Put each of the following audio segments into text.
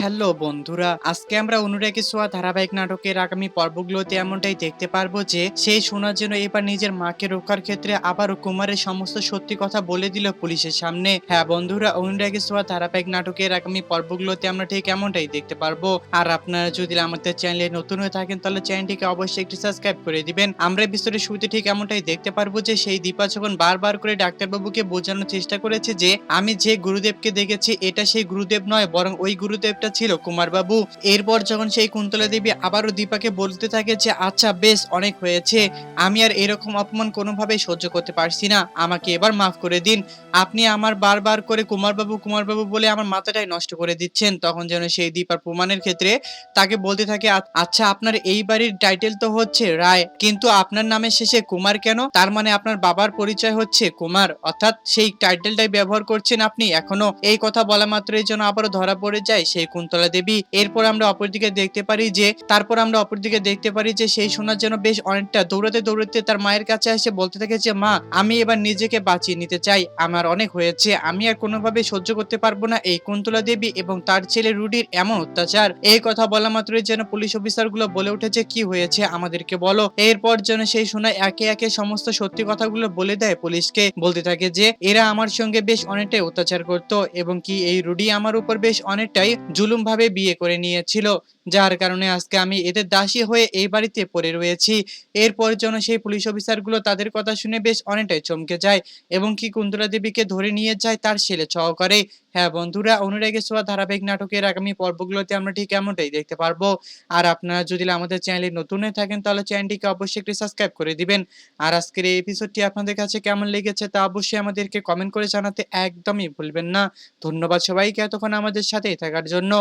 Hello বন্ধুরা, আজকে আমরা অনুরাগী সোয়া ধারাবাহিক নাটকের আগামী পর্বগুলোতে এমনটাই দেখতে পারব যে, সেই শোনার জন্য এবার নিজের মাকে রক্ষার ক্ষেত্রে আবারও কুমারের সমস্ত সত্যি কথা বলে দিল পুলিশের সামনে। হ্যাঁ বন্ধুরা, অনুরাগী সোয়া ধারাবাহিক নাটকের আগামী পর্বগুলোতে আমরা ঠিক এমনটাই দেখতে পারব। আর আপনারা যদি আমাদের চ্যানেলে নতুন হয়ে থাকেন, তাহলে চ্যানেলটিকে অবশ্যই একটি সাবস্ক্রাইব করে দিবেন। আমরা বিস্তরের শুরুতে ঠিক এমনটাই দেখতে পারব যে, সেই দীপা যখন বারবার করে ডাক্তারবাবুকে বোঝানোর চেষ্টা করেছে যে, আমি যে গুরুদেবকে দেখেছি, এটা সেই গুরুদেব নয়, বরং ওই গুরুদেবটা ছিল। কুমারবাবু, এরপর যখন সেই কুন্তলা দেবী আবারও দীপাকে বলতে থাকে যে আচ্ছা বেশ, অনেক হয়েছে। আমি আর এরকম অপমান কোনোভাবেই সহ্য করতে পারছি না। আমাকে এবার মাফ করে দিন। আপনি আমার বারবার করে কুমারবাবু কুমারবাবু বলে আমার মাথাটাই নষ্ট করে দিচ্ছেন। তখন যেন সেই দীপার প্রমাণের ক্ষেত্রে তাকে বলতে থাকে আচ্ছা আপনার এই বাড়ির টাইটেল তো হচ্ছে রায়, কিন্তু আপনার নামে শেষে কুমার কেন? তার মানে আপনার বাবার পরিচয় হচ্ছে কুমার। অর্থাৎ সেই টাইটেলটাই ব্যবহার করছেন আপনি এখনও। এই কথা বলা মাত্রই যেন আবারও ধরা পড়ে যায় সেই কুন্তলা দেবী। এরপর আমরা অপরদিকে দেখতে পারি যে, তারপর আমরা অপরদিকে দেখতে পারি যে, সেই সোনার যেন বেশ অনেকটা দৌড়াতে দৌড়াতে তার মায়ের কাছে এসে বলতে থাকে যে, মা, আমি এবার নিজেকে বাঁচিয়ে নিতে চাই। আমার অনেক হয়েছে। আমি আর কোনোভাবে সহ্য করতে পারব না। এই কুন্তলা দেবী এবং তার ছেলে রুডির এমন অত্যাচার। এই কথা বলা মাত্রই যেন পুলিশ অফিসারগুলো বলে উঠেছে, কি হয়েছে? আমাদেরকে বলো। এরপর যেন সেই সোনা একে একে সমস্ত সত্যি কথাগুলো বলে দেয় পুলিশকে। বলতে থাকে যে, এরা আমার সঙ্গে বেশ অনেকটাই অত্যাচার করত এবং কি এই রুডি আমার উপর বেশ অনেকটাই জুলুম ভাবে বিয়ে করে নিয়েছিল। যার কারণে আজকে আমি এদের দাসী হয়ে এই বাড়িতে পড়ে রয়েছি। এরপর যেন সেই পুলিশ অফিসারগুলো তাদের কথা শুনে বেশ অনেকটাই চমকে যায় এবং কি কুন্তলা দেবীকে ধরে নিয়ে যায় তার ছেলে সহকারে। হ্যাঁ বন্ধুরা অনুরাগে সোয়া ধারাবাহিক নাটকের আগামী পর্বগুলোতে আমরা ঠিক এমনটাই দেখতে পারব। আর আপনারা যদি আমাদের চ্যানেলে নতুন হয়ে থাকেন তাহলে চ্যানেলটিকে অবশ্যই একটি সাবস্ক্রাইব করে দিবেন। আর আজকের এই এপিসোডটি আপনাদের কাছে কেমন লেগেছে তা অবশ্যই আমাদেরকে কমেন্ট করে জানাতে একদমই ভুলবেন না। ধন্যবাদ সবাইকে এতক্ষণ আমাদের সাথেই থাকার জন্য।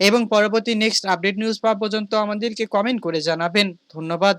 এবং পরবর্তী নেক্সট আপডেট নিউজ পাওয়া পর্যন্ত আমাদেরকে কমেন্ট করে জানাবেন। ধন্যবাদ।